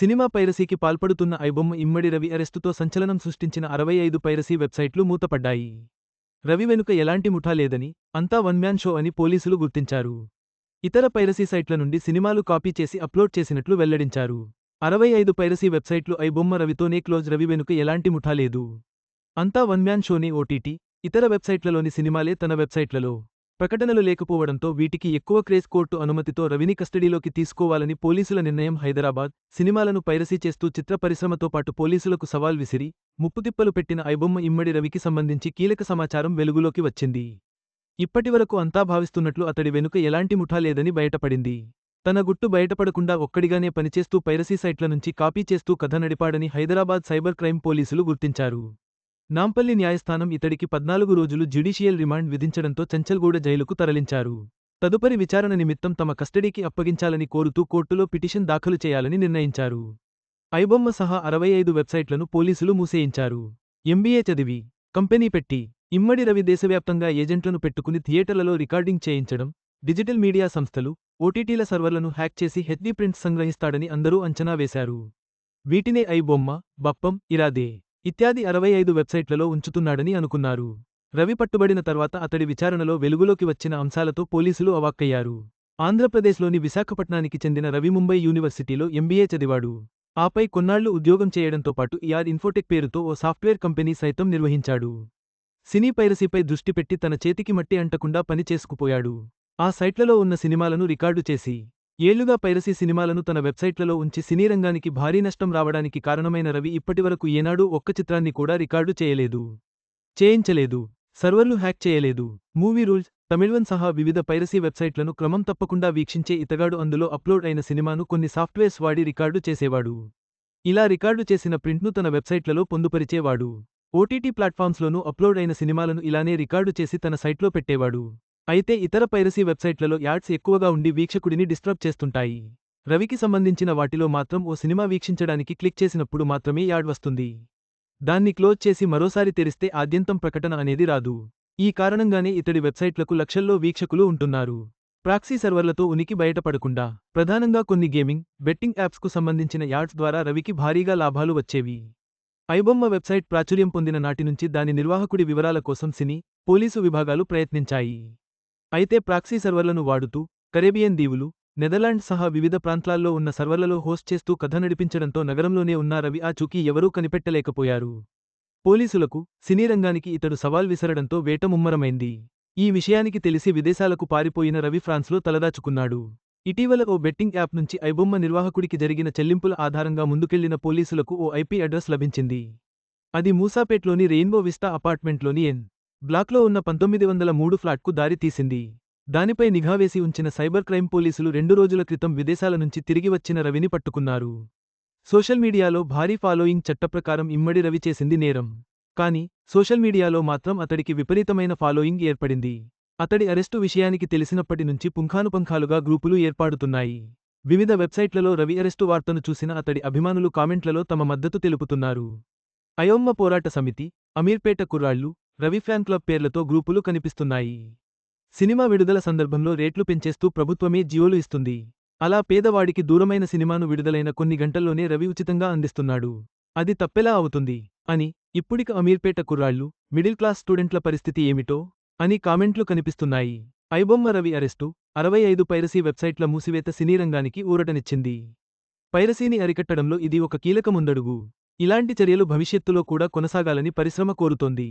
Cinema పైరసీకి పాల్పడుతున్న ఐబొమ్మ ఇమ్మడి రవి అరెస్టుతో సంచలనం సృష్టించిన అరవై ఐదు పైరసీ వెబ్సైట్లు మూతపడ్డాయి. రవి వెనుక ఎలాంటి ముఠా లేదని అంతా వన్ మ్యాన్ షో అని పోలీసులు గుర్తించారు. ఇతర పైరసీ సైట్ల నుండి సినిమాలు కాపీ చేసి అప్లోడ్ చేసినట్లు వెల్లడించారు. అరవై ఐదు పైరసీ వెబ్సైట్లు ఐబొమ్మ రవితోనే క్లోజ్ రవి వెనుక ఎలాంటి ముఠా లేదు. అంతా వన్ మ్యాన్ షోనే ఓటీటీ ఇతర వెబ్సైట్లలోని సినిమాలే తన వెబ్సైట్లలో. ప్రకటనలు లేకపోవడంతో వీటికి ఎక్కువ క్రేజ్ కోర్టు అనుమతితో రవిని కస్టడీలోకి తీసుకోవాలని పోలీసుల నిర్ణయం హైదరాబాద్. సినిమాలను పైరసీ చేస్తూ చిత్ర పరిశ్రమతో పాటు పోలీసులకు సవాల్ విసిరి ముప్పుతిప్పలు పెట్టిన ఐబొమ్మ ఇమ్మడి రవికి సంబంధించి కీలక సమాచారం వెలుగులోకి వచ్చింది. ఇప్పటివరకు అంతా భావిస్తున్నట్లు అతడి వెనుక ఎలాంటి ముఠా లేదని బయటపడింది. తన గుట్టు బయటపడకుండా ఒక్కడిగానే పనిచేస్తూ పైరసీ సైట్ల నుంచి కాపీ చేస్తూ కథ నడిపాడని హైదరాబాద్ సైబర్ క్రైమ్ పోలీసులు గుర్తించారు. నాంపల్లి న్యాయస్థానం ఇతడికి పద్నాలుగు రోజులు జ్యుడిషియల్ రిమాండ్ విధించడంతో చంచల్గూడ జైలుకు తరలించారు. తదుపరి విచారణ నిమిత్తం తమ కస్టడీకి అప్పగించాలని కోరుతూ కోర్టులో పిటిషన్ దాఖలు చేయాలని నిర్ణయించారు. ఐబొమ్మ సహా అరవై ఐదు వెబ్సైట్లను పోలీసులు మూసేయించారు. ఎంబీఏ చదివి కంపెనీ పెట్టి ఇమ్మడి రవి దేశవ్యాప్తంగా ఏజెంట్లను పెట్టుకుని థియేటర్లలో రికార్డింగ్ చేయించడం డిజిటల్ మీడియా సంస్థలు ఓటీటీల సర్వర్లను హ్యాక్ చేసి హెచ్డీ ప్రింట్స్ సంగ్రహిస్తాడని అందరూ అంచనా వేశారు. వీటినే ఐబొమ్మ బప్పం ఇరాదే ఇత్యాది అరవై ఐదు వెబ్సైట్లలో ఉంచుతున్నాడని అనుకున్నారు. రవి పట్టుబడిన తర్వాత అతడి విచారణలో వెలుగులోకి వచ్చిన అంశాలతో పోలీసులు అవాక్కయ్యారు. ఆంధ్రప్రదేశ్లోని విశాఖపట్నానికి చెందిన రవి ముంబై యూనివర్సిటీలో ఎంబీఏ చదివాడు. ఆపై కొన్నాళ్ళు ఉద్యోగం చేయడంతో పాటు ఇయార్ ఇన్ఫోటెక్ పేరుతో ఓ సాఫ్ట్వేర్ కంపెనీ సైతం నిర్వహించాడు. సినీ పైరసీపై దృష్టి పెట్టి తన చేతికి మట్టి అంటకుండా పని చేసుకుపోయాడు. ఆ సైట్లలో ఉన్న సినిమాలను రికార్డు చేసి ఏళ్ళుగా పైరసీ సినిమాలను తన వెబ్సైట్లలో ఉంచి సినీ రంగానికి భారీ నష్టం రావడానికి కారణమైన రవి ఇప్పటివరకు ఏనాడూ ఒక్క చిత్రాన్ని కూడా రికార్డు చేయలేదు. చేయించలేదు. సర్వర్లు హ్యాక్ చేయలేదు. మూవీ రూల్స్ తమిళ్వన్ సహా వివిధ పైరసీ వెబ్సైట్లను క్రమం తప్పకుండా వీక్షించే ఇతగాడు అందులో అప్లోడ్ అయిన సినిమాను కొన్ని సాఫ్ట్వేర్స్ వాడి రికార్డు చేసేవాడు. ఇలా రికార్డు చేసిన ప్రింట్ను తన వెబ్సైట్లలో పొందుపరిచేవాడు. ఓటీటీ ప్లాట్ఫామ్స్లోనూ అప్లోడ్ అయిన సినిమాలను ఇలానే రికార్డు చేసి తన సైట్లో పెట్టేవాడు. అయితే ఇతర పైరసీ వెబ్సైట్లలో యాడ్స్ ఎక్కువగా ఉండి వీక్షకుడిని డిస్టర్బ్ చేస్తుంటాయి. రవికి సంబంధించిన వాటిలో మాత్రం ఓ సినిమా వీక్షించడానికి క్లిక్ చేసినప్పుడు మాత్రమే యాడ్ వస్తుంది. దాన్ని క్లోజ్ చేసి మరోసారి తెరిస్తే ఆద్యంతం ప్రకటన అనేది రాదు. ఈ కారణంగానే ఇతడి వెబ్సైట్లకు లక్షల్లో వీక్షకులు ఉంటున్నారు. ప్రాక్సీ సర్వర్లతో ఉనికి బయటపడకుండా ప్రధానంగా కొన్ని గేమింగ్ బెట్టింగ్ యాప్స్కు సంబంధించిన యాడ్స్ ద్వారా రవికి భారీగా లాభాలు వచ్చేవి. ఐబొమ్మ వెబ్సైట్ ప్రాచుర్యం పొందిన నాటి నుంచి దాని నిర్వాహకుడి వివరాల కోసం సినీ పోలీసు విభాగాలు ప్రయత్నించాయి. అయితే ప్రాక్సీ సర్వర్లను వాడుతూ కరేబియన్ దీవులు నెదర్లాండ్ సహా వివిధ ప్రాంతాల్లో ఉన్న సర్వర్లలో హోస్ట్ చేస్తూ కథ నడిపించడంతో నగరంలోనే ఉన్న రవి ఆ చూకీ ఎవరూ కనిపెట్టలేకపోయారు. పోలీసులకు సినీ రంగానికి ఇతడు సవాల్ విసరడంతో వేట ముమ్మరమైంది. ఈ విషయానికి తెలిసి విదేశాలకు పారిపోయిన రవి ఫ్రాన్స్లో తలదాచుకున్నాడు. ఇటీవల ఓ బెట్టింగ్ యాప్ నుంచి ఐబొమ్మ నిర్వాహకుడికి జరిగిన చెల్లింపుల ఆధారంగా ముందుకెళ్ళిన పోలీసులకు ఓ ఐపీ అడ్రస్ లభించింది. అది మూసాపేట్లోని రెయిన్బో విస్తా అపార్ట్మెంట్లోని ఎన్. బ్లాక్లో ఉన్న పంతొమ్మిది వందల మూడు ఫ్లాట్కు దారి తీసింది. దానిపై నిఘా వేసి ఉంచిన సైబర్ క్రైమ్ పోలీసులు రెండు రోజుల క్రితం విదేశాల నుంచి తిరిగి వచ్చిన రవిని పట్టుకున్నారు. సోషల్ మీడియాలో భారీ ఫాలోయింగ్ చట్టప్రకారం ఇమ్మడి రవి చేసింది నేరం. కాని సోషల్ మీడియాలో మాత్రం అతడికి విపరీతమైన ఫాలోయింగ్ ఏర్పడింది. అతడి అరెస్టు విషయానికి తెలిసినప్పటి నుంచి పుంఖానుపుంఖాలుగా గ్రూపులు ఏర్పాడుతున్నాయి. వివిధ వెబ్సైట్లలో రవి అరెస్టు వార్తను చూసిన అతడి అభిమానులు కామెంట్లలో తమ మద్దతు తెలుపుతున్నారు. అయోమ్మ పోరాట సమితి అమీర్పేట కుర్రాళ్ళు రవి ఫ్యాన్ క్లబ్ పేర్లతో గ్రూపులు కనిపిస్తున్నాయి. సినిమా విడుదల సందర్భంలో రేట్లు పెంచేస్తూ ప్రభుత్వమే జియోలు ఇస్తుంది. అలా పేదవాడికి దూరమైన సినిమాను విడుదలైన కొన్ని గంటల్లోనే రవి ఉచితంగా అందిస్తున్నాడు. అది తప్పెలా అవుతుంది? అని ఇప్పుడిక అమీర్పేట కుర్రాళ్ళు మిడిల్ క్లాస్ స్టూడెంట్ల పరిస్థితి ఏమిటో? అని కామెంట్లు కనిపిస్తున్నాయి. ఐబొమ్మ రవి అరెస్టు అరవై ఐదు పైరసీ వెబ్సైట్ల మూసివేత సినీ రంగానికి ఊరటనిచ్చింది. పైరసీని అరికట్టడంలో ఇది ఒక కీలక ముందడుగు ఇలాంటి చర్యలు భవిష్యత్తులో కూడా కొనసాగాలని పరిశ్రమ కోరుతోంది.